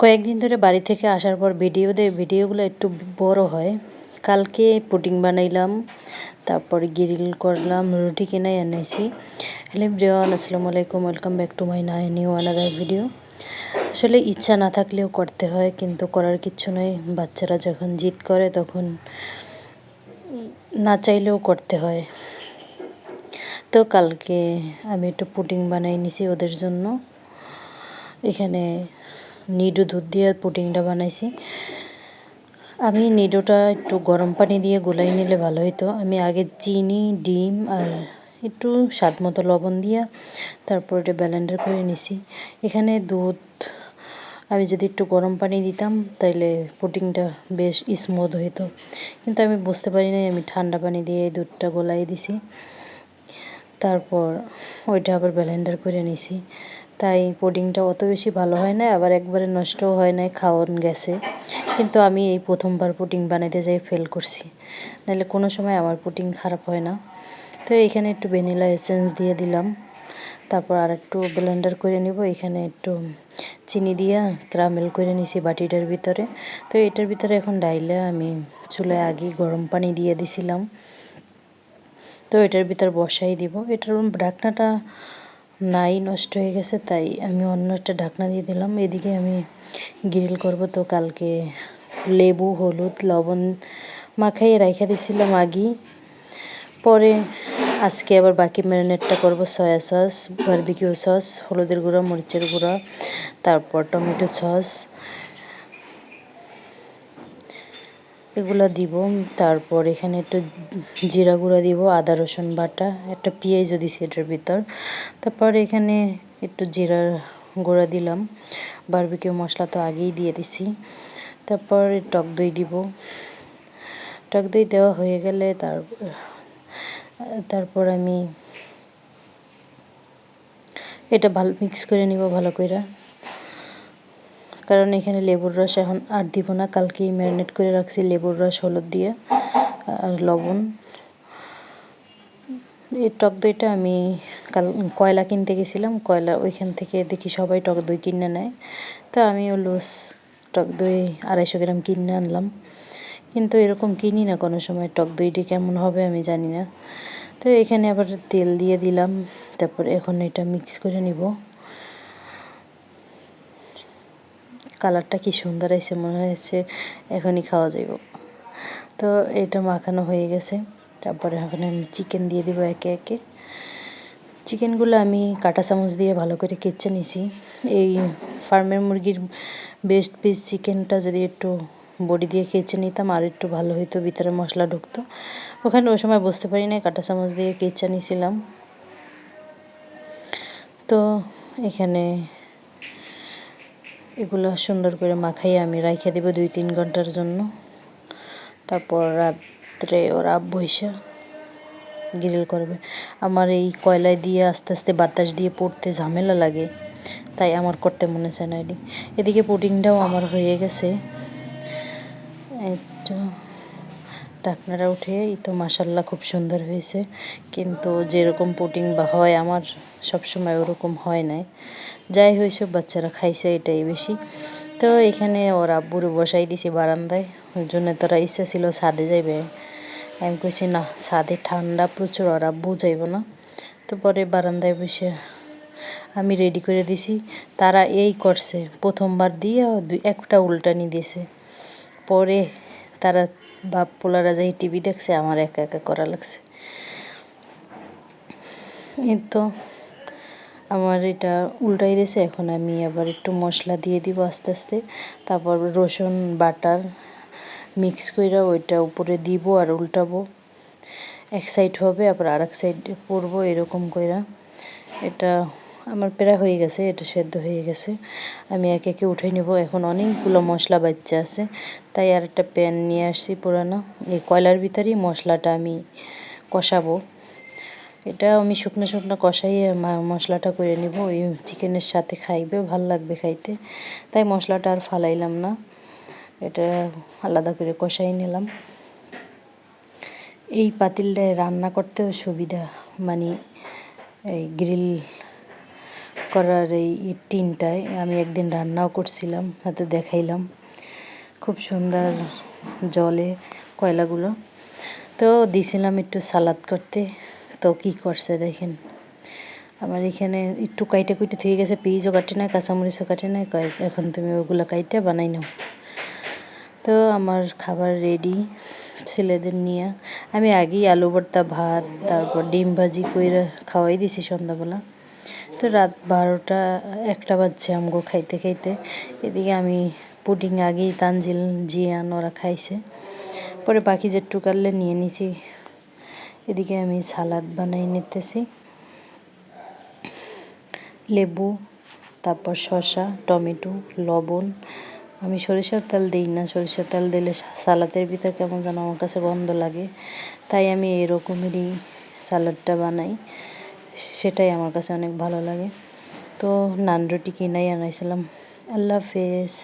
কয়েকদিন ধরে বাড়ি থেকে আসার পর ভিডিও দেয় ভিডিওগুলো একটু বড় হয়। কালকে পুডিং বানাইলাম, তারপর গ্রিল করলাম, রুটি কিনে এনেছি। হ্যালো ব্রিয়ান আসসালামু আলাইকুম, ওয়েলকাম ব্যাক টু মাই নাই, নিউ আনাদার ভিডিও। আসলে ইচ্ছা না থাকলেও করতে হয়, কিন্তু করার কিচ্ছু নয় বাচ্চারা যখন জিদ করে তখন না চাইলেও করতে হয়। তো কালকে আমি একটু পুডিং বানাই নিছি ওদের জন্য। এখানে নিডো দুধ দিয়ে পুডিংটা বানাইছি। আমি নিডোটা একটু গরম পানি দিয়ে গোলাই নিলে ভালো হইতো। আমি আগে চিনি, ডিম আর একটু স্বাদ মতো লবণ দিয়ে তারপর এটা ব্যালেন্ডার করে নিছি। এখানে দুধ, আমি যদি একটু গরম পানি দিতাম তাইলে পুডিংটা বেশ স্মুথ হইতো। কিন্তু আমি বুঝতে পারি নাই, আমি ঠান্ডা পানি দিয়ে দুধটা গোলাই দিছি। তারপর ওইটা আবার ব্যালেন্ডার করে নিছি। তাই পুডিংটা অত বেশি ভালো হয় না, আবার একবারে নষ্টও হয় নাই, খাওয়ান গেছে। কিন্তু আমি এই প্রথমবার পুডিং বানাইতে যাই ফেল করছি। নাহলে কোনো সময় আমার পুডিং খারাপ হয় না। তো এখানে একটু ভ্যানিলা এসেন্স দিয়ে দিলাম। তারপর আর একটু ব্লেন্ডার করে নিব, এখানে একটু চিনি দিয়ে ক্রামেল করে নিছি বাটিটার ভিতরে। তো এটার ভিতরে এখন ডাইলে আমি চুলায় আগে গরম পানি দিয়ে দিছিলাম। তো এটার ভিতর বসাই দিব। এটার ঢাকনাটা নাই, নষ্ট হয়ে গেছে, তাই আমি অন্য একটা ঢাকনা দিয়ে দিলাম। এদিকে আমি গ্রিল করব, তো কালকে লেবু, হলুদ, লবণ মাখাইয়ে রাইখা দিছিলাম আগেই। পরে আজকে আবার বাকি ম্যারিনেটটা করব, সয়া সস, বারবিকিউ সস, হলুদের গুঁড়া, মরিচের গুঁড়া, তারপর টমেটো সস এগুলো দিব তারপর এখানে একটু জিরা গুঁড়া দিব, আদা, রসুন বাটা, একটা পেঁয়াজও দিছি এটার ভিতর। তারপর এখানে একটু জিরার গুঁড়া দিলাম। বারবিকিউ মশলা তো আগেই দিয়ে দিছি। তারপর টক দই দিব। টক দই দেওয়া হয়ে গেলে তার, তারপর আমি এটা ভালো মিক্স করে নিব ভালো করে কারণ এখানে লেবুর রস এখন আর দিব না। কালকেই ম্যারিনেট করে রাখছি লেবুর রস, হলুদ দিয়ে আর লবণ। এই টক দইটা আমি কাল কয়লা কিনতে গেছিলাম, কয়লা ওইখান থেকে দেখি সবাই টক দই কিনে নেয়। তো আমিও লুজ টক দই আড়াইশো গ্রাম কিনে আনলাম। কিন্তু এরকম কিনি না কোনো সময় টক দইটি কেমন হবে আমি জানি না। তো এখানে আবার তেল দিয়ে দিলাম, তারপর এখন এটা মিক্স করে নিব। কালারটা কি সুন্দর আছে মনে হয়েছে এখনই খাওয়া যাইব। তো এটা মাখানো হয়ে গেছে। তারপরে এখানে আমি চিকেন দিয়ে দিব একে একে। চিকেনগুলো আমি কাটা চামচ দিয়ে ভালো করে কেচে নিছি। এই ফার্মের মুরগির বেস্ট পিস চিকেনটা যদি একটু বডি দিয়ে কেচে নিতাম, আর একটু ভালো হইতো, ভিতরে মশলা ঢুকতো। ওখানে ওই সময় বুঝতে পারি না কাটা চামচ দিয়ে কেচে নিয়েছিলাম তো এখানে এগুলো সুন্দর করে মাখাই আমি রাইখে দেবো দুই তিন ঘণ্টার জন্য। তারপর রাত্রে ওরা বৈশা গ্রিল করবে। আমার এই কয়লায় দিয়ে আস্তে আস্তে বাতাস দিয়ে পড়তে ঝামেলা লাগে, তাই আমার করতে মনে চায় না এদিকে। পুডিংটাও আমার হয়ে গেছে। একটু ঢাকনাটা উঠে, এই তো মাসাল্লাহ খুব সুন্দর হয়েছে। কিন্তু যেরকম পুডিং বা হয়, আমার সবসময় ওরকম হয় নাই। যাই হয়েছে, বাচ্চারা খাইছে, এটাই বেশি। তো এখানে ওর আব্বুর বসাই দিছি বারান্দায়। ওই জন্য তোরা ইচ্ছা ছিল ছাদে যাইবে। আমি কইছি, না, ছাদে ঠান্ডা প্রচুর ওর আব্বু যাইব না। তো পরে বারান্দায় বসে আমি রেডি করে দিছি। তারা এই করছে, প্রথমবার দিয়ে একটা উল্টানি দিয়েছে। পরে তারা বাপ পোলারা যাই টিভি দেখছে, আমার একা একা করা লাগছে। এই তো আমার এটা উল্টাই দিয়েছে, এখন আমি আবার একটু মশলা দিয়ে দিব আস্তে আস্তে। তারপর রসুন, বাটার মিক্স করে ওইটা উপরে দিব আর উল্টাবো। এক সাইড হবে, আবার আর এক সাইড পরবো, এরকম কইরা। এটা আমার প্রায় হয়ে গেছে, এটা সেদ্ধ হয়ে গেছে। আমি একে একে উঠে নেব, এখন অনেকগুলো মশলা বাচ্চা আছে। তাই আর একটা প্যান নিয়ে আসছি পুরানো। এই কয়লার ভিতরেই মশলাটা আমি কষাবো। এটা আমি শুকনো শুকনো কষাইয়ে মশলাটা করে নিব। ওই চিকেনের সাথে খাইবে, ভালো লাগবে খাইতে। তাই মশলাটা আর ফালাইলাম না। এটা আলাদা করে কষাই নিলাম। এই পাতিলটায় রান্না করতেও সুবিধা মানে এই গ্রিল করার এই টিনটায় আমি একদিন রান্নাও করছিলাম হয়তো দেখাইলাম। খুব সুন্দর জলে কয়লাগুলো। তো দিছিলাম একটু সালাদ করতে। তো কি করছে দেখেন। আমার এখানে একটু কাইটে কুইটে থেকে গেছে, পেঁয়াজও কাটে না কাঁচামরিচও কাটে না এখন তুমি ওগুলো কাইটে বানাই নাও। তো আমার খাবার রেডি ছেলেদের নিয়ে। আমি আগেই আলু ভর্তা, ভাত, তারপর ডিম ভাজি কইরা খাওয়াই দিছি সন্ধ্যাবেলা। তো রাত বারোটা, একটা বাজছে আমগো খাইতে খাইতে। এদিকে আমি পুডিং আগেই তানজিল, জিয়ান ওরা খাইছে। পরে বাকি যেটু কাটলে নিয়ে নিছি। এদিকে আমি সালাদ বানাই নিতেছি। লেবু, তারপর শসা, টমেটো, লবণ। আমি সরিষার তেল দিই না, সরিষার তেল দিলে সালাদের ভিতর কেমন যেন আমার কাছে গন্ধ লাগে। তাই আমি এরকমেরই সালাডটা বানাই। সেটাই আমার কাছে অনেক ভালো লাগে। তো নান রুটি কিনাই আনাইছিলাম। আল্লাহ হাফেজ।